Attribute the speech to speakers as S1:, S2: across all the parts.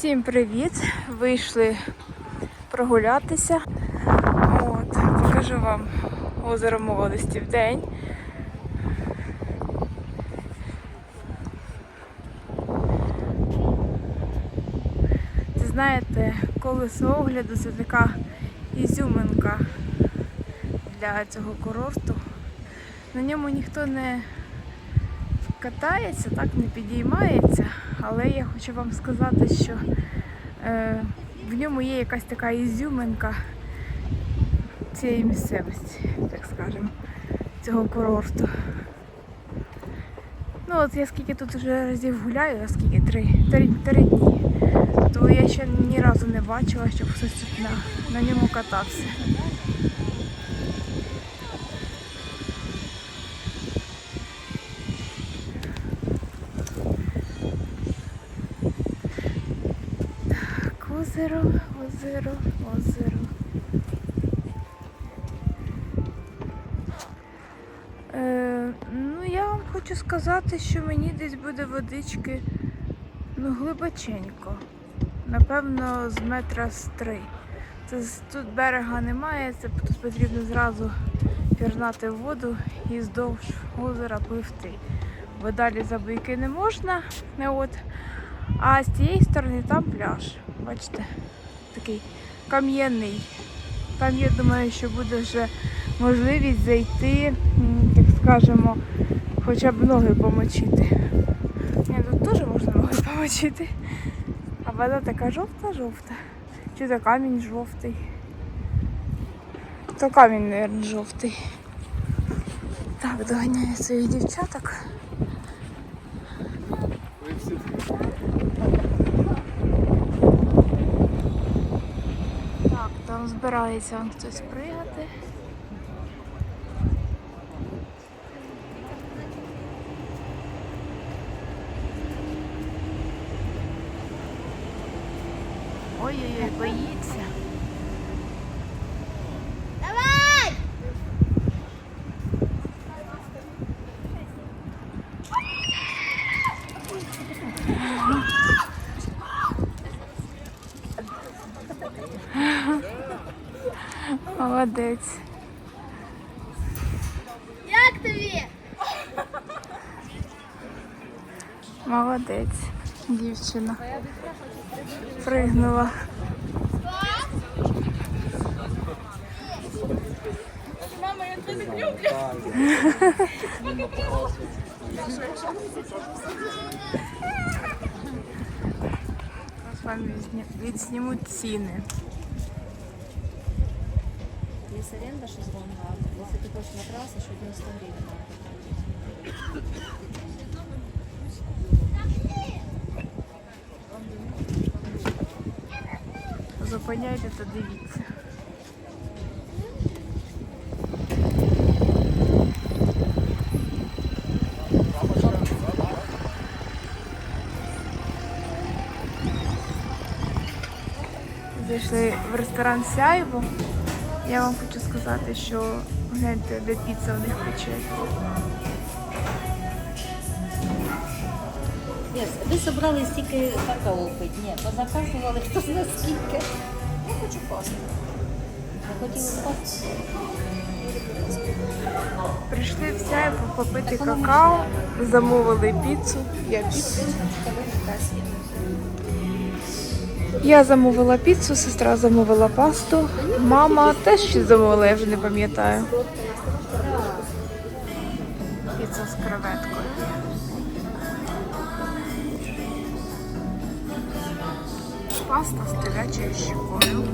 S1: Всім привіт! Вийшли прогулятися. От, покажу вам озеро молодості в день. Це знаєте, колесо огляду це така ізюминка для цього курорту. На ньому ніхто не катається, так не підіймається, але я хочу вам сказати, що е, в ньому є якась така ізюминка цієї місцевості, так скажемо, цього курорту. Ну от я скільки тут вже разів гуляю, а скільки три, три, три дні, то я ще ні разу не бачила, щоб хтось тут на, на ньому катався. Так, озеро, озеро, озеро. Е, ну, я вам хочу сказати, що мені десь буде водички ну, глибоченько. Напевно, з метра з три. Це тут берега немає, це тут потрібно зразу пірнати в воду і здовж озера пливти. Бо далі забийки не можна. От. А з цієї сторони там пляж. Бачите, такий кам'яний. Там, я думаю, що буде вже можливість зайти, так скажемо, хоча б ноги помочити. Ні, тут теж можна ноги помочити. А вода така жовта-жовта. Чи то камінь жовтий. То камінь, мабуть, жовтий. Так, доганяю своїх дівчаток. Так, там збирається он хтось пригати. Ой-ой-ой, боїться.
S2: Давай!
S1: Молодець.
S2: Як тобі?
S1: Молодець, дівчина. Пригнула.
S2: Мама, я тебе люблю.
S1: Зараз вам відзні- відснімуть ціни.
S3: Есть аренда шезлонга. Если ты хочешь матрас, еще 90 гривен.
S1: Зупиняйте та дивіться. Зайшли в ресторан Сяйво. Я вам хочу сказати, що гляньте, де піца у них пече.
S3: Yes, ви собрали стільки какао пити? Ні, позаказували хто знає скільки. Я хочу пасту. Ви хотіли пасту?
S1: Прийшли в Сяйво попити какао, замовили піцу. Я піцу. Я замовила піцу, сестра замовила пасту, мама теж щось замовила, я вже не пам'ятаю. Піца з креветкою. Паста з телячою щекою.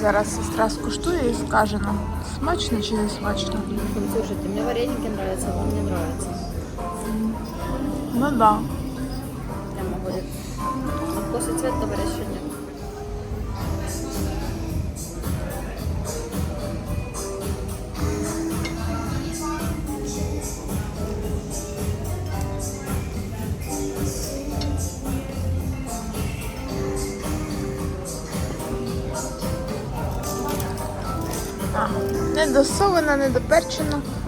S1: Зараз сестра скуштує і скаже нам, смачно чи не смачно.
S3: Слушайте, мне вареники нравятся, вам не нравятся.
S1: Ну да.
S3: Прямо говорит. А вкус и цвет говорят,
S1: доперчена.
S3: Ні, ну я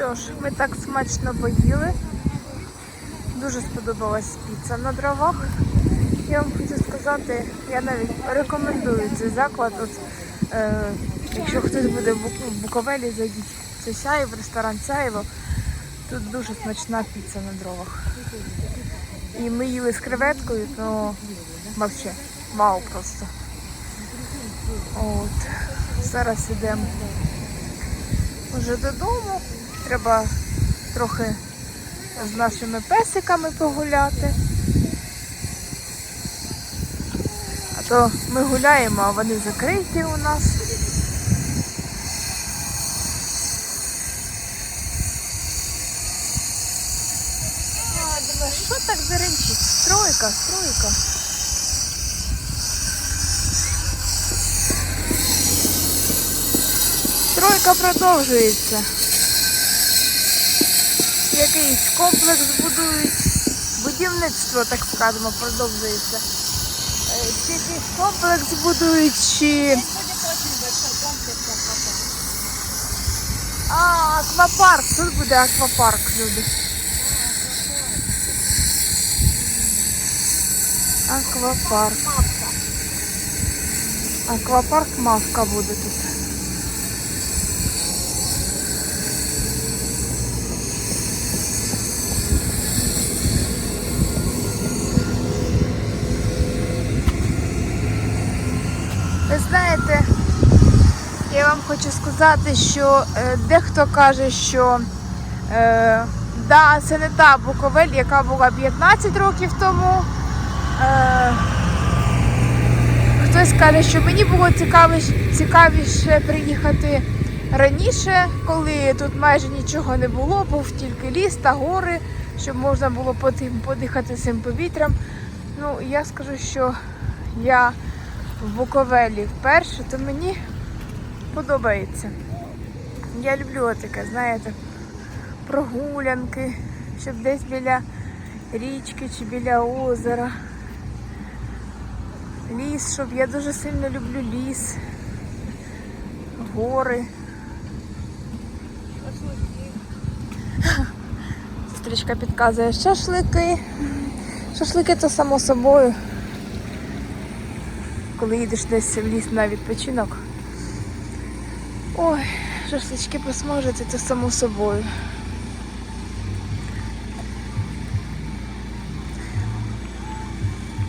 S1: що ж, ми так смачно поїли. Дуже сподобалась піца на дровах. Я вам хочу сказати, я навіть рекомендую цей заклад. От, е, якщо хтось буде в Бук- в Буковелі, зайдіть в цей Сяєв, ресторан Сяєво. Тут дуже смачна піца на дровах. І ми їли з креветкою, то взагалі вау просто. От. Зараз йдемо вже додому. Треба трохи з нашими песиками погуляти. А то ми гуляємо, а вони закриті у нас. Що так заринчить? Стройка, стройка. Стройка продовжується. Якийсь комплекс будують. Будівництво, так скажемо, продовжується. Е, Чи якийсь комплекс будують, чи. А, аквапарк. Тут буде аквапарк, люди. Аквапарк. Аквапарк мавка буде тут. Ви знаєте, я вам хочу сказати, що е, дехто каже, що е, да, це не та Буковель, яка була 15 років тому. Е, хтось каже, що мені було цікавіше, цікавіше приїхати раніше, коли тут майже нічого не було, був тільки ліс та гори, щоб можна було потим- подихати цим повітрям. Ну, я скажу, що я в Буковелі вперше, то мені подобається. Я люблю таке, знаєте, прогулянки, щоб десь біля річки чи біля озера. Ліс, щоб я дуже сильно люблю ліс, гори. Сестричка підказує шашлики. Шашлики то само собою коли їдеш десь в ліс на відпочинок. Ой, шашлички посмажити, це само собою.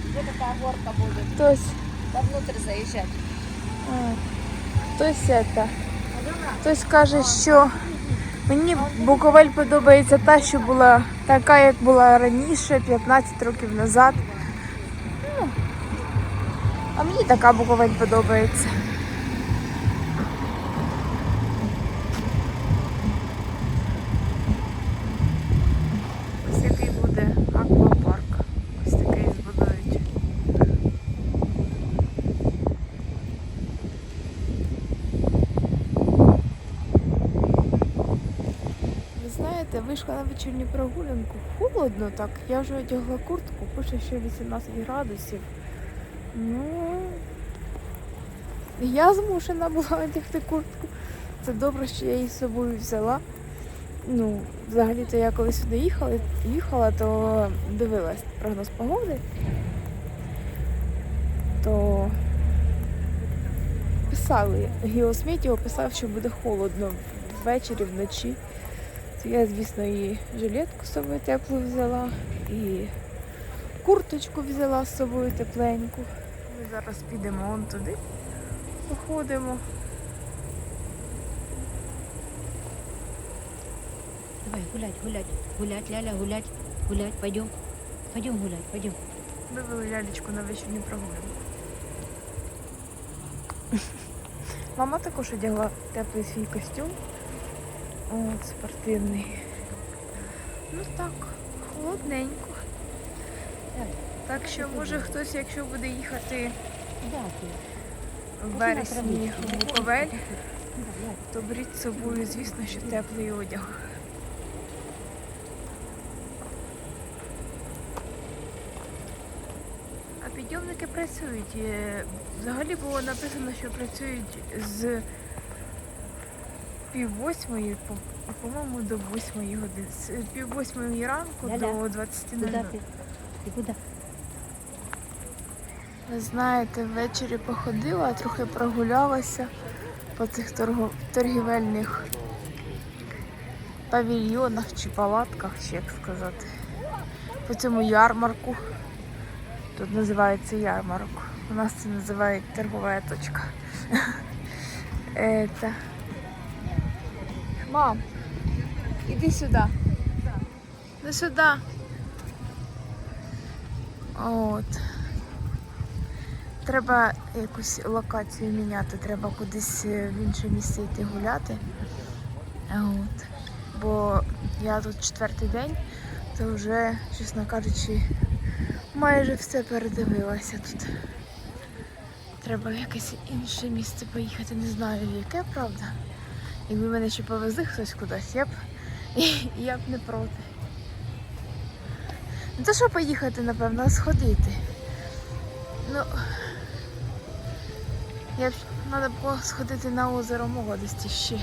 S3: Где такая горка будет?
S1: Хтось,
S3: Вовнутрь заезжать.
S1: а, хтось это. Хтось каже, що мені Буковель подобається та, що була така, як була раніше, 15 років назад. Ну, а мені така Буковель подобається. Ось який буде аквапарк. Ось такий збудують. Ви знаєте, вийшла на вечірню прогулянку. Холодно так. Я вже одягла куртку, пише, що 18 градусів. Ну я змушена була одягти куртку. Це добре, що я її з собою взяла. Ну, взагалі-то я коли сюди їхала, їхала, то дивилась прогноз погоди. То писали, Геосметіо писав, що буде холодно ввечері, вночі. То я, звісно, і жилетку з собою теплу взяла, і курточку взяла з собою тепленьку. Ми зараз підемо вон туди, походимо.
S3: Давай гулять, гулять, гулять, Ляля, гулять, гулять, пойдем. Пойдем гулять, пойдем.
S1: Вивели лялечку на вечірню прогулянку. Мама також одягла теплий свій костюм. От, спортивний. Ну так, холодненько. Так що, може хтось, якщо буде їхати в вересні в Буковель, то беріть з собою, звісно, що теплий одяг. А підйомники працюють. Е, Взагалі було написано, що працюють з пів восьмої, по- по-моєму, до восьмої години. З пів восьмої ранку
S3: Ляля,
S1: до 20
S3: Куди ти? Ти куди?
S1: Ви знаєте, ввечері походила, трохи прогулялася по цих торго- торгівельних павільйонах чи палатках, чи як сказати. По цьому ярмарку. Тут називається ярмарок. У нас це називають торгова точка. Это. Мам, іди сюди. Іди сюди. От. Треба якусь локацію міняти, треба кудись е, в інше місце йти гуляти. От. Бо я тут четвертий день, то вже, чесно кажучи, майже все передивилася тут. Треба в якесь інше місце поїхати, не знаю яке, правда. Якби мене ще повезли хтось кудись, я б, я б не проти. Не то, що поїхати, напевно, а сходити. Ну, я б треба було сходити на озеро Молодості ще.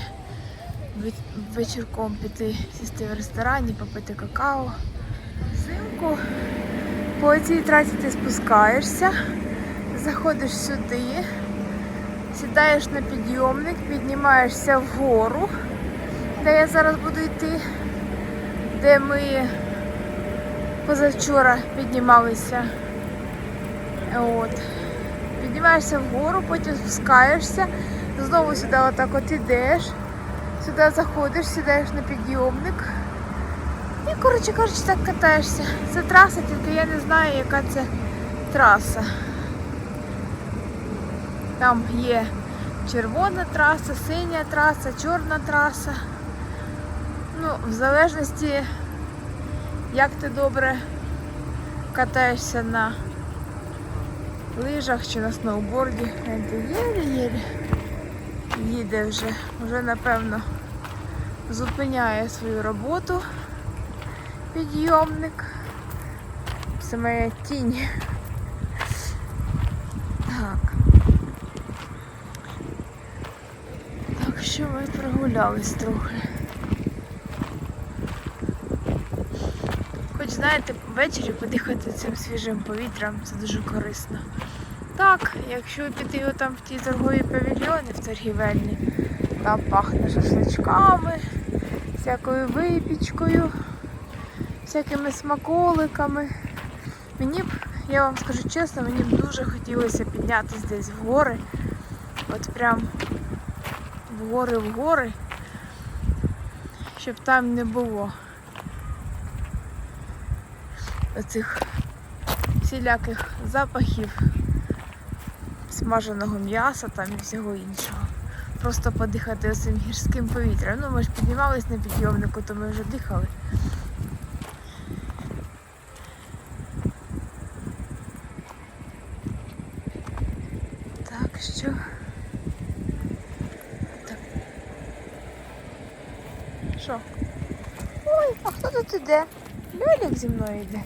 S1: Вечірком піти, сісти в ресторані, попити какао. Взимку по цій трасі ти спускаєшся, заходиш сюди, сідаєш на підйомник, піднімаєшся вгору, де я зараз буду йти, де ми позавчора піднімалися. От. Піднімаєшся вгору, потім спускаєшся, знову сюди отак от ідеш, сюди заходиш, сідаєш на підйомник. І, коротше кажучи, так катаєшся. Це траса, тільки я не знаю, яка це траса. Там є червона траса, синя траса, чорна траса. Ну, в залежності, як ти добре катаєшся на лижах чи на сноуборді. Єлі-єлі їде вже. Вже напевно зупиняє свою роботу підйомник. Це моя тінь. Так. Так що ми прогулялись трохи. Хоч знаєте, ввечері подихати цим свіжим повітрям це дуже корисно. Так, якщо піти отам в ті торгові павільйони в торгівельні, там пахне шашличками, всякою випічкою, всякими смаколиками. Мені б, я вам скажу чесно, мені б дуже хотілося піднятися десь в гори. От прям в гори в гори, щоб там не було оцих всіляких запахів смаженого м'яса там і всього іншого. Просто подихати оцим гірським повітрям. Ну, ми ж піднімались на підйомнику, то ми вже дихали. Так що. Так. Що? Ой, а іде? Льолік зі мною йде.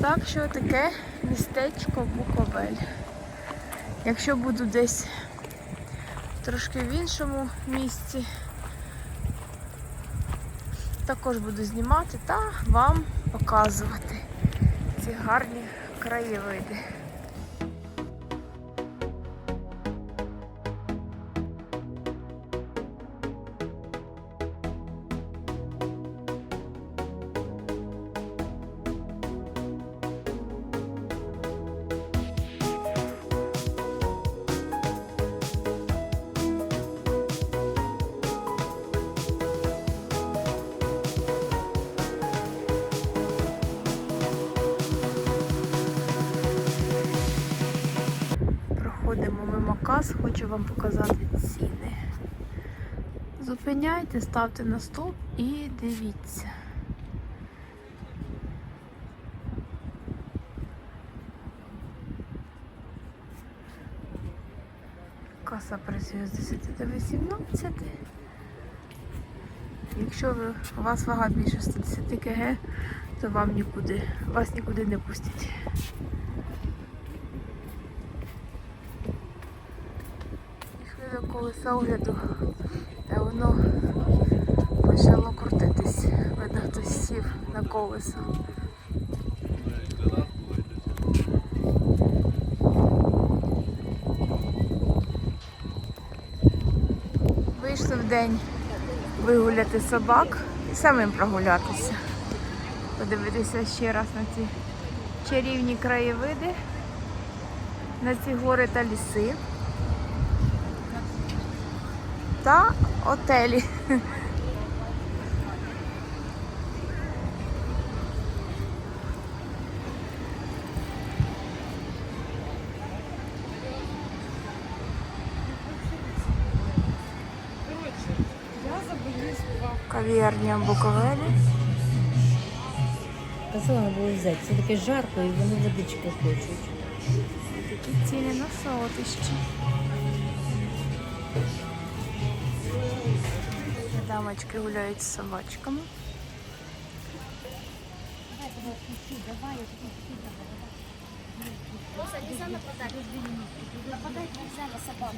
S1: Так що таке містечко Буковель. Якщо буду десь трошки в іншому місці, також буду знімати та вам показувати ці гарні краєвиди. Хочу вам показати ціни. Зупиняйте, ставте на стоп і дивіться. Каса працює з 10 до 18. Якщо ви, у вас вага більше 110 кг, то вам нікуди, вас нікуди не пустять. Пішли до колеса огляду, та воно почало крутитись. Видно, хтось сів на колесо. Вийшли в день вигуляти собак і самим прогулятися. Подивитися ще раз на ці чарівні краєвиди, на ці гори та ліси та отелі. Кав'ярня Буковелі.
S3: Казала було взяти. Це таке жарко і вони водички хочуть.
S1: Такі ціни на солодощі. Дамочки гуляють з собачками.
S2: Просто нельзя нападать. Нападать нельзя на собак.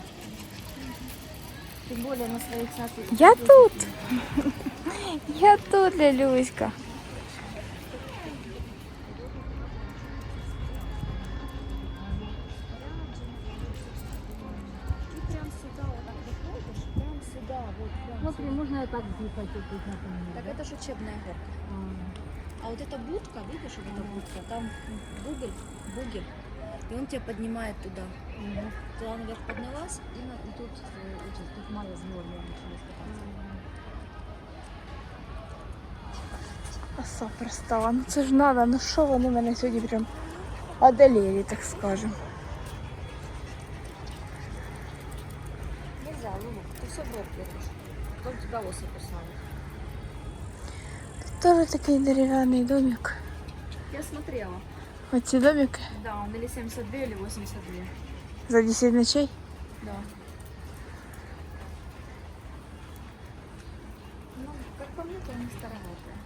S2: Тем более на своих.
S1: Я тут. Я тут, Лялюська.
S2: Вот прям
S3: Смотри, можна так тому.
S2: Так это же учебная горка. А вот эта будка, видишь, вот эта будка, там бугель, бугель, и он тебя поднимает туда. Туда наверх поднялась, и, на- и тут, э, эти, тут Майя с Георгием начали кататься.
S1: Оса пристала. Ну це ж надо. Ну що вони мене сьогодні прям одолели, так скажем.
S2: Нельзя, Лулу, ты все в рот берешь. Кусают.
S1: Тут теж такий дерев'яний домик.
S2: Я смотрела.
S1: Оці домики
S2: Да, он или 72, или 82.
S1: за 10 ночей.
S2: Да. Ну, как по мне, то они староватые.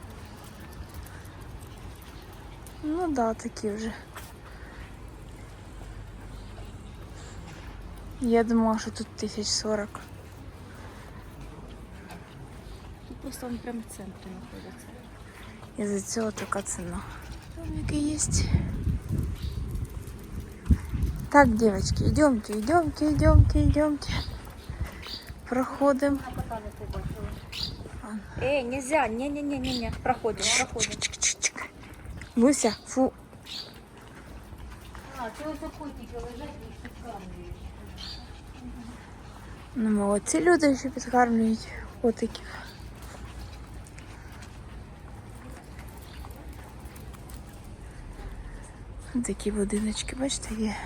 S1: Ну да, такі вже. Я думала, що тут тисяч сорок.
S2: Тут просто он прям в центре находится.
S1: І за цього така ціна. Домики є. Так, девочки, идемте, идемте, идемте, идемте. Проходим.
S2: Эй, нельзя, не-не-не-не-не, проходим, проходим.
S1: Чик-чик-чик. Луся, фу.
S3: А, це ось охотники лежать і підкармлюють.
S1: Ну, молодці люди, що підкармлюють котиків. Такі будиночки, бачите, є.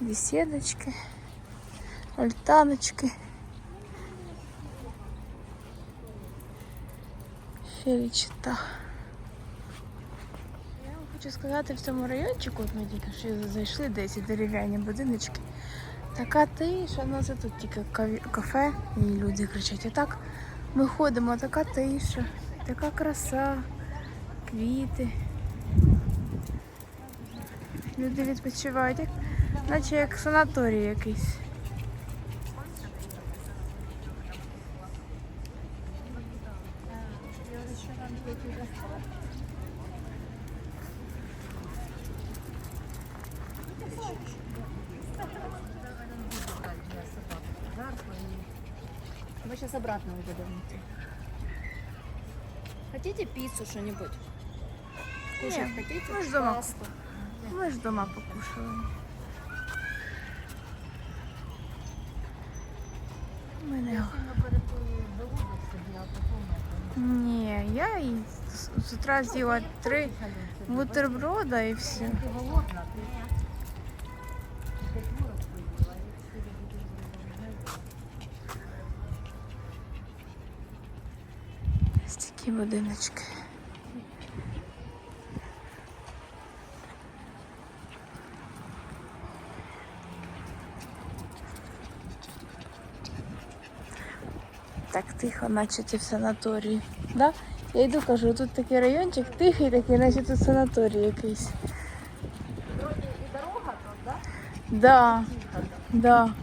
S1: Беседочки, альтаночки. Фелічита. Я вам хочу сказати, в цьому райончику, от ми тільки що зайшли десь дерев'яні будиночки. Така тиша, ну це тут тільки кафе і люди кричать. А так ми ходимо, така тиша, така краса, квіти. Люди відпочивають, як, наче як санаторій якийсь.
S2: Мы сейчас обратно уже должны идти. Хотите пиццу что-нибудь? Кушать
S1: Не,
S2: хотите?
S1: мы ж дома.
S2: Пасту.
S1: Ми ж дома покушали. Ми не... Ні, я і з з утра з'їла три бутерброда і все.
S3: Ти голодна, ти
S1: такі будиночки. Так тихо, наче ти в санаторії. Да? Я йду, кажу, тут такий райончик тихий, такий, наче тут санаторій якийсь.
S2: Вроде и дорога тут, да?
S1: Да, да.